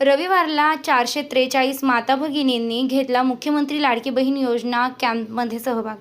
रविवारला चारशे त्रेचाळीस माता भगिनींनी घेतला मुख्यमंत्री लाडकी बहीण योजना कॅम्पमध्ये सहभाग.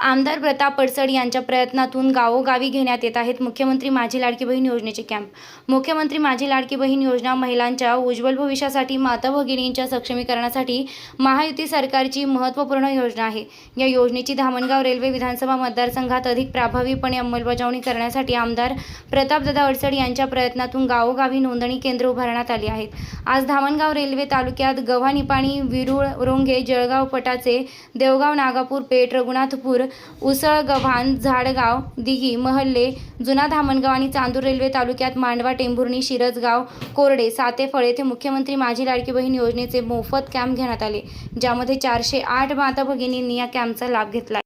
आमदार प्रताप पडसड यांच्या प्रयत्नातून गावोगावी घेण्यात येत आहेत मुख्यमंत्री माझी लाडकी बहीण योजनेचे कॅम्प. मुख्यमंत्री माझी लाडकी बहीण योजना महिलांच्या उज्ज्वल भविष्यासाठी माता भगिनींच्या सक्षमीकरणासाठी महायुती सरकारची महत्त्वपूर्ण योजना आहे. या योजनेची धामणगाव रेल्वे विधानसभा मतदारसंघात अधिक प्रभावीपणे अंमलबजावणी करण्यासाठी आमदार प्रतापदादा अडसड यांच्या प्रयत्नातून गावोगावी नोंदणी केंद्र उभारण्यात आली आहेत. आज धामणगाव रेल्वे तालुक्यात गव्हाणीपाणी विरुळ रोंगे जळगाव पटाचे देवगाव नागापूर पेठ रघुनाथपूर उसळ गव्हाण झाडगाव दिघी महल्ले जुना धामणगाव आणि चांदूर रेल्वे तालुक्यात मांडवा टेंभुर्णी शिरजगाव कोरडे सातेफळ येथे मुख्यमंत्री माझी लाडकी बहीण योजनेचे मोफत कॅम्प घेण्यात आले ज्यामध्ये चारशे आठ माता भगिनींनी या कॅम्पचा लाभ घेतला.